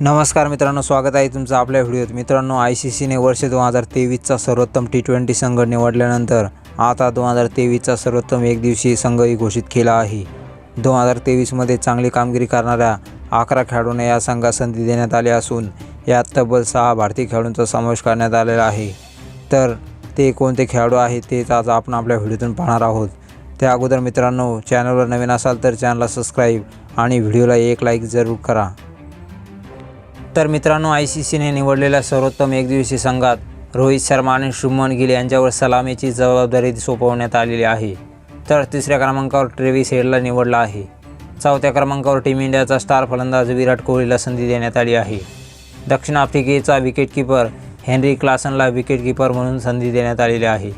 नमस्कार मित्रांनो स्वागत आहे तुमचं आपल्या व्हिडिओत. मित्रांनो आय सी सीने वर्ष दोन हजार तेवीसचा सर्वोत्तम टी ट्वेंटी संघ निवडल्यानंतर आता दोन हजार तेवीसचा सर्वोत्तम एकदिवसीय संघही घोषित केला आहे. दोन हजार तेवीसमध्ये चांगली कामगिरी करणाऱ्या अकरा खेळाडूंना या संघात संधी देण्यात आली असून यात तब्बल सहा भारतीय खेळाडूंचा समावेश करण्यात आलेला आहे. तर ते कोणते खेळाडू आहेत तेच आज आपण आपल्या व्हिडिओतून पाहणार आहोत. त्या अगोदर मित्रांनो चॅनलवर नवीन असाल तर चॅनलला सबस्क्राईब आणि व्हिडिओला एक लाईक जरूर करा. तर मित्रांनो आय सी सीने निवडलेल्या सर्वोत्तम एकदिवसीय संघात रोहित शर्मा आणि शुभमन गिल यांच्यावर सलामीची जबाबदारी सोपवण्यात आलेली आहे. तर तिसऱ्या क्रमांकावर ट्रेव्हिस हेडला निवडला आहे. चौथ्या क्रमांकावर टीम इंडियाचा स्टार फलंदाज विराट कोहलीला संधी देण्यात आली आहे. दक्षिण आफ्रिकेचा विकेटकीपर हेनरी क्लासनला विकेटकीपर म्हणून संधी देण्यात आलेली आहे.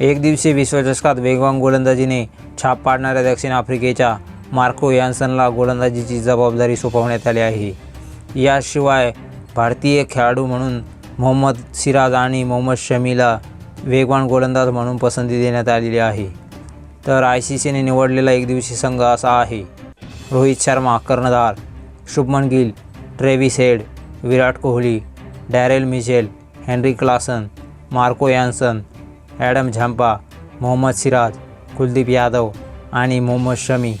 एक दिवसीय विश्वचषकात वेगवान गोलंदाजीने छाप पाडणाऱ्या दक्षिण आफ्रिकेच्या मार्को यान्सनला गोलंदाजीची जबाबदारी सोपवण्यात आली आहे. याशिवाय भारतीय खेळाडू म्हणून मोहम्मद सिराज आणि मोहम्मद शमीला वेगवान गोलंदाज म्हणून पसंती देण्यात आलेली आहे. तर आय सी सीने निवडलेला एकदिवसीय संघ असा आहे. रोहित शर्मा कर्णधार Shubman Gill Travis Head Virat Kohli Daryl Mitchell Heinrich Klaasen Marco Jansen Adam Zampa Mohammed Siraj Kuldeep Yadav आणि मोहम्मद शमी.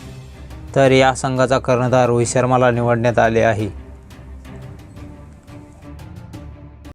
तर या संघाचा कर्णधार रोहित शर्माला निवडण्यात आले आहे.